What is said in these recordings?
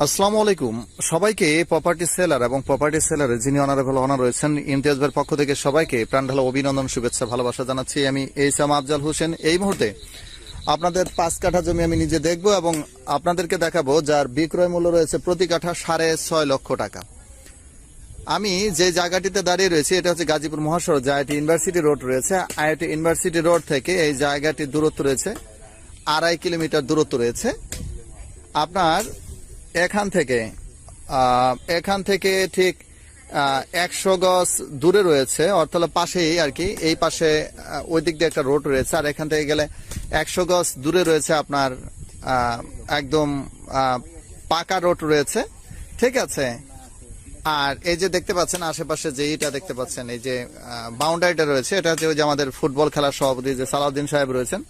আসসালামু আলাইকুম। সবাইকে প্রপার্টি সেলার এবং প্রপার্টি সেলারের যিনি অনারেবল অনার রয়েছেন, ইমতিয়াজ ভাইয়ের পক্ষ থেকে সবাইকে প্রাণঢালা অভিনন্দন, শুভেচ্ছা, ভালোবাসা জানাচ্ছি। আমি এইসাম আফজাল হোসেন। এই মুহূর্তে আপনাদের পাঁচ কাঠা জমি আমি নিজে দেখব এবং আপনাদেরকে দেখাবো যার বিক্রয় মূল্য রয়েছে প্রতি কাঠা সাড়ে ছয় লক্ষ টাকা। আমি যে জায়গাটিতে দাঁড়িয়ে রয়েছি, এটা হচ্ছে গাজীপুর মহাসড়ক আইটি ইউনিভার্সিটি রোড রয়েছে। আইটি ইউনিভার্সিটি রোড থেকে এই জায়গাটির দূরত্ব রয়েছে, আড়াই কিলোমিটার দূরত্ব রয়েছে। আপনার এখান থেকে এখান থেকে ঠিক একশো গজ দূরে রয়েছে, অর্থাৎ পাশেই আর কি, এই পাশে ওই দিক দিয়ে একটা রোড রয়েছে, আর এখান থেকে গেলে একশো গজ দূরে রয়েছে আপনার একদম পাকা রোড রয়েছে, ঠিক আছে? আর এই যে দেখতে পাচ্ছেন, আশেপাশে যে এটা দেখতে পাচ্ছেন, এই যে বাউন্ডারিটা রয়েছে, এটা হচ্ছে ওই যে আমাদের ফুটবল খেলার সভাপতি যে সালাউদ্দিন সাহেব রয়েছেন,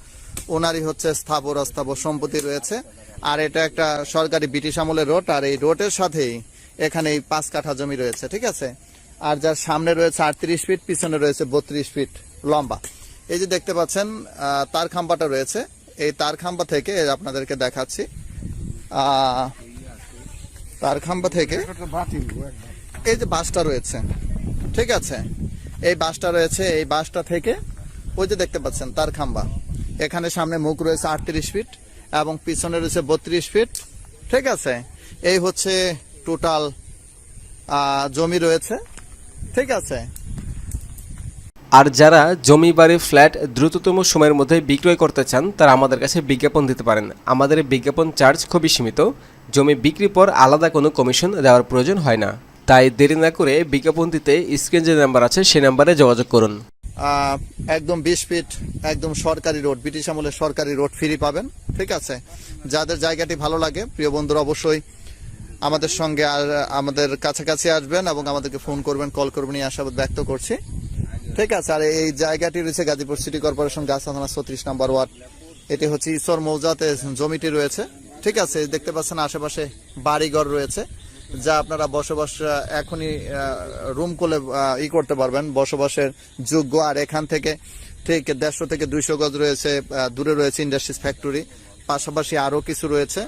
ওনারই হচ্ছে স্থাবর অস্থাবর সম্পত্তি রয়েছে। আর এটা একটা সরকারি ব্রিটিশ আমলের রোড, আর এই রোডের সাথেই এখানে এই পাঁচ কাঠা জমি রয়েছে, ঠিক আছে? আর যার সামনে রয়েছে আটত্রিশ ফিট, পিছনে রয়েছে বত্রিশ ফিট লম্বা। এই যে দেখতে পাচ্ছেন তার খাম্বাটা রয়েছে। এই তার খাম্বা থেকে আপনাদেরকে দেখাচ্ছি। তার খাম্বা থেকে এই যে বাসটা রয়েছে, ঠিক আছে? এই বাসটা রয়েছে, এই বাসটা থেকে ওই যে দেখতে পাচ্ছেন তার খাম্বা। এখানে সামনে মুখ রয়েছে আটত্রিশ ফিট এবং পিছনে রয়েছে বত্রিশ ফিট। ঠিক আছে? এই হচ্ছে টোটাল জমি রয়েছে। ঠিক আছে? আর যারা জমি বাড়ি, ফ্ল্যাট দ্রুততম সময়ের মধ্যে বিক্রয় করতে চান, তারা আমাদের কাছে বিজ্ঞাপন দিতে পারেন। আমাদের বিজ্ঞাপন চার্জ খুবই সীমিত। জমি বিক্রির পর আলাদা কোনো কমিশন দেওয়ার প্রয়োজন হয় না। তাই দেরি না করে বিজ্ঞাপন দিতে স্ক্রিন যে নাম্বার আছে সেই নাম্বারে যোগাযোগ করুন। একদম বিশ ফিট, একদম সরকারি রোড, ব্রিটিশ আমলের সরকারি রোড ফ্রি পাবেন, ঠিক আছে? যাদের জায়গাটি ভালো লাগে, প্রিয় বন্ধুরা, অবশ্যই আমাদের সঙ্গে আর, আমাদের কাছাকাছি আসবেন এবং আমাদেরকে ফোন করবেন, কল করবেন, এই আশাবাদ ব্যক্ত করছি। ঠিক আছে, আর এই জায়গাটি রয়েছে গাজীপুর সিটি কর্পোরেশন গাছ থানা ছত্রিশ নাম্বার ওয়ার্ড। এটি হচ্ছে ঈশ্বর মৌজাতে জমিটি রয়েছে, ঠিক আছে? দেখতে পাচ্ছেন আশেপাশে বাড়িঘর রয়েছে। যা আপনারা বসবাস এখনই রুম করলে ই করতে পারবেন, বসবাসের যোগ্য। আর এখান থেকে ঠিক দেড়শো থেকে দুইশো গজ রয়েছে দূরে রয়েছে ইন্ডাস্ট্রিজ ফ্যাক্টরি পাশাপাশি আরও কিছু রয়েছে।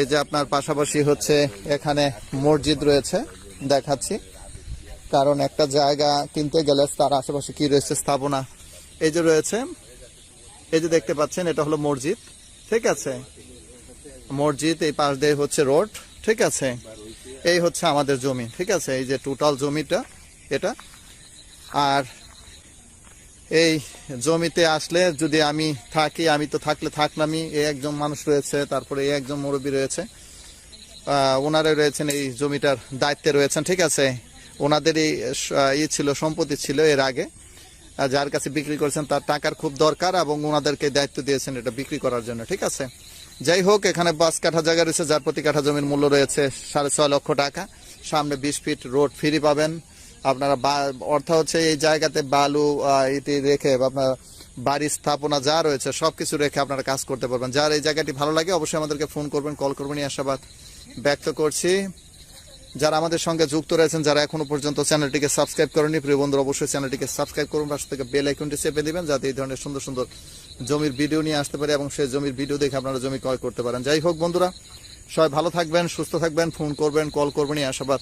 এই যে আপনার পাশাপাশি হচ্ছে এখানে মসজিদ রয়েছে, দেখাচ্ছি। কারণ একটা জায়গা কিনতে গেলে তার আশেপাশে কি রয়েছে স্থাপনা। এই যে রয়েছে, এই যে দেখতে পাচ্ছেন, এটা হলো মসজিদ। ঠিক আছে? মসজিদ এই পাশ দিয়ে হচ্ছে রোড। ঠিক আছে? এই হচ্ছে আমাদের জমি, ঠিক আছে? এই যে টোটাল জমিটা, এটা। আর এই জমিতে আসলে যদি আমি থাকি, আমি তো থাকলে থাকলামই এই একজন মানুষ রয়েছে, তারপরে এই একজন মুরব্বী রয়েছে ওনারা রয়েছেন এই জমিটার দায়িত্বে রয়েছেন, ঠিক আছে? ওনাদেরই স- ই ছিল, সম্পত্তি ছিল এর আগে। যার কাছে বিক্রি করেছেন তার টাকার খুব দরকার এবং ওনাদেরকে দায়িত্ব দিয়েছেন এটা বিক্রি করার জন্য, ঠিক আছে? যাই হোক, এখানে পাঁচ কাঠা জায়গা রয়েছে, যার প্রতি কাঠা জমির মূল্য রয়েছে সাড়ে ছয় লক্ষ টাকা। সামনে বিশ ফিট রোড ফ্রি পাবেন। আপনারা অর্থ হচ্ছে এই জায়গাতে বালু ইটি রেখে আপনার বাড়ি স্থাপনা যা রয়েছে, সবকিছু রেখে আপনারা কাজ করতে পারবেন। যার এই জায়গাটি ভালো লাগে, অবশ্যই আমাদেরকে ফোন করবেন, কল করবেন এই আশাবাদ ব্যক্ত করছি। যারা আমাদের সঙ্গে যুক্ত রয়েছেন, যারা এখনও পর্যন্ত চ্যানেলটিকে সাবস্ক্রাইব করেনি প্রিয় বন্ধুরা, অবশ্যই চ্যানেলটিকে সাবস্ক্রাইব করুন। পাশে থেকে বেল আইকনটি চেপে দিবেন, যাতে এই ধরনের সুন্দর সুন্দর জমির ভিডিও নিয়ে আসতে পারে এবং সেই জমির ভিডিও দেখে আপনারা জমি ক্রয় করতে পারেন। যাই হোক, বন্ধুরা, সবাই ভালো থাকবেন, সুস্থ থাকবেন, ফোন করবেন, কল করবেন, এই আশাবাদ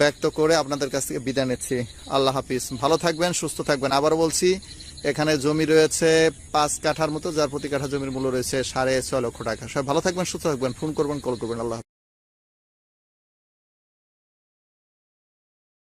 ব্যক্ত করে আপনাদের কাছ থেকে বিদায় নিচ্ছি। আল্লাহ হাফিজ। ভালো থাকবেন, সুস্থ থাকবেন। আবার বলছি, এখানে জমি রয়েছে পাঁচ কাঠার মতো, যার প্রতি কাঠা জমির মূল্য রয়েছে সাড়ে ছয় লক্ষ টাকা। সবাই ভালো থাকবেন, সুস্থ থাকবেন, ফোন করবেন, কল করবেন। আল্লাহ।